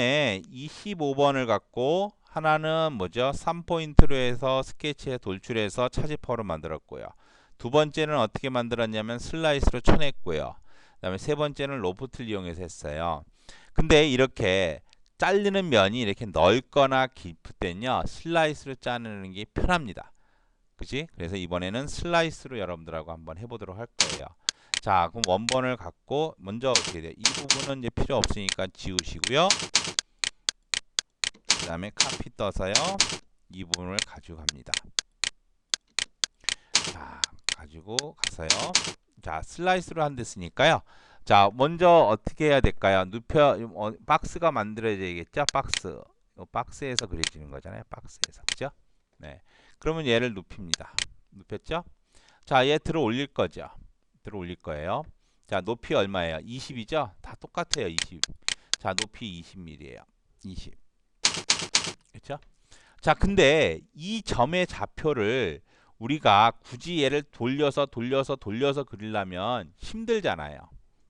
네, 25번을 갖고 하나는 뭐죠? 3포인트로 해서 스케치에 돌출해서 차지퍼로 만들었고요. 두 번째는 어떻게 만들었냐면 슬라이스로 쳐냈고요. 그 다음에 세 번째는 로프트를 이용해서 했어요. 근데 이렇게 잘리는 면이 이렇게 넓거나 깊을 때는요. 슬라이스로 자르는 게 편합니다. 그지? 그래서 이번에는 슬라이스로 여러분들하고 한번 해보도록 할 거예요. 자, 그럼 원본을 갖고 먼저 어떻게 돼요? 이 부분은 이제 필요 없으니까 지우시고요. 그 다음에 카피 떠서요. 이 부분을 가지고 갑니다. 자, 가지고 가서요. 자, 슬라이스로 한댔으니까요. 자, 먼저 어떻게 해야 될까요? 눕혀 어, 박스가 만들어져야겠죠? 박스. 이 박스에서 그려지는 거잖아요. 박스에서. 그죠? 네. 그러면 얘를 눕힙니다. 눕혔죠? 자, 얘 들어 올릴 거죠. 들어 올릴 거예요. 자, 높이 얼마예요? 20이죠? 다 똑같아요. 20. 자, 높이 20mm예요. 20. 자, 근데 이 점의 좌표를 우리가 굳이 얘를 돌려서 돌려서 돌려서 그리려면 힘들잖아요.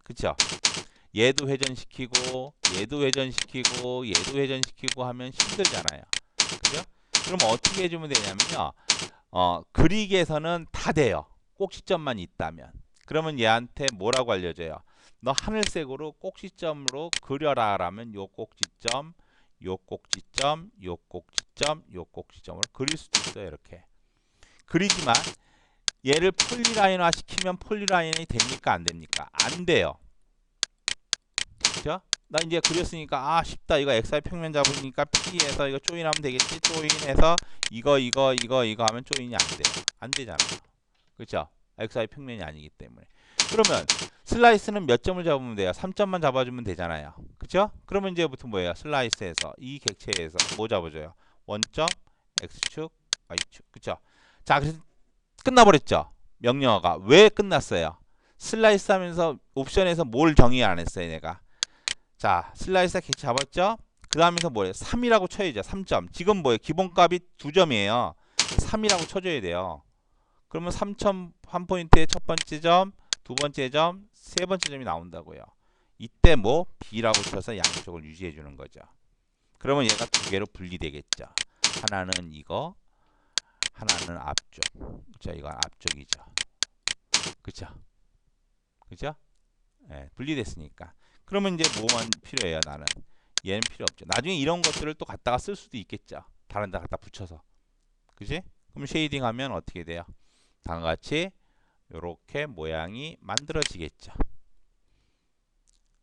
그렇죠? 얘도 회전시키고 얘도 회전시키고 얘도 회전시키고 하면 힘들잖아요. 그죠? 그럼 어떻게 해주면 되냐면요. 어, 그리기에서는 다 돼요. 꼭지점만 있다면. 그러면 얘한테 뭐라고 알려줘요? 너 하늘색으로 꼭지점으로 그려라 라면 요 꼭지점, 요 꼭지점, 요 꼭지점, 요 꼭지점을 그릴 수도 있어요. 이렇게. 그리지만 얘를 폴리라인화 시키면 폴리라인이 됩니까? 안 됩니까? 안 돼요. 그죠? 나 이제 그렸으니까 아 쉽다 이거 xy 평면 잡으니까 p에서 이거 조인하면 되겠지 조인해서 이거 이거 이거 이거 하면 조인이 안 돼요 안 되잖아요 그렇죠 xy 평면이 아니기 때문에 그러면 슬라이스는 몇 점을 잡으면 돼요 3점만 잡아주면 되잖아요 그렇죠 그러면 이제부터 뭐예요 슬라이스에서 이 객체에서 뭐 잡아줘요 원점 x축 y축 그렇죠 자 그래서 끝나버렸죠 명령어가 왜 끝났어요 슬라이스 하면서 옵션에서 뭘 정의 안 했어요 내가 자, 슬라이스 객체 잡았죠? 그 다음에서 뭐예요? 3이라고 쳐야죠. 3점. 지금 뭐예요? 기본값이 2점이에요. 3이라고 쳐줘야 돼요. 그러면 3점 한 포인트의 첫 번째 점, 두 번째 점, 세 번째 점이 나온다고요. 이때 뭐 B라고 쳐서 양쪽을 유지해 주는 거죠. 그러면 얘가 두 개로 분리되겠죠. 하나는 이거, 하나는 앞쪽. 그죠? 이건 앞쪽이죠. 그죠? 그죠? 예, 분리됐으니까. 그러면 이제 뭐만 필요해요 나는 얘는 필요 없죠 나중에 이런 것들을 또 갖다가 쓸 수도 있겠죠 다른 데 갖다 붙여서 그지 그럼 쉐이딩 하면 어떻게 돼요 다음과 같이 이렇게 모양이 만들어지겠죠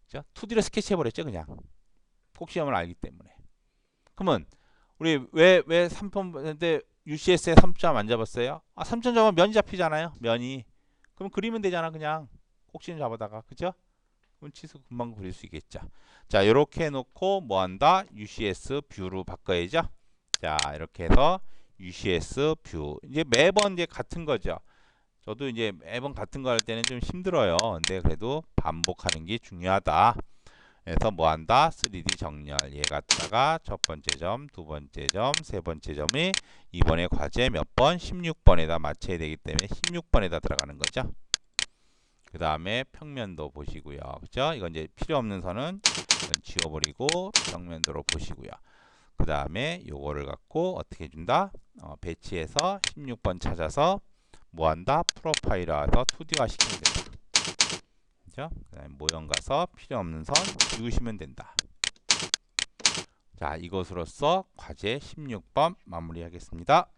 그죠 2D로 스케치 해버렸죠 그냥 꼭시험을 알기 때문에 그러면 우리 왜 왜 3번 UCS에 3점 안 잡았어요 아 3점 잡으면 면이 잡히잖아요 면이 그럼 그리면 되잖아 그냥 꼭지는 잡아다가 그죠 치수 금방 그릴 수 있겠죠. 자, 이렇게 해 놓고 뭐 한다? UCS 뷰로 바꿔야죠. 자, 이렇게 해서 UCS 뷰. 이제 매번 이제 같은 거죠. 저도 이제 매번 같은 거 할 때는 좀 힘들어요. 근데 그래도 반복하는 게 중요하다. 그래서 뭐 한다? 3D 정렬. 얘 갖다가 첫 번째 점, 두 번째 점, 세 번째 점이 이번에 과제 몇 번? 16번에다 맞춰야 되기 때문에 16번에다 들어가는 거죠. 그 다음에 평면도 보시고요. 그죠? 이건 이제 필요 없는 선은 지워버리고 평면도로 보시고요. 그 다음에 요거를 갖고 어떻게 해준다? 어, 배치해서 16번 찾아서 뭐 한다? 프로파일러 와서 2D화 시키면 된다. 그죠? 그 다음에 모형 가서 필요 없는 선 지우시면 된다. 자, 이것으로써 과제 16번 마무리하겠습니다.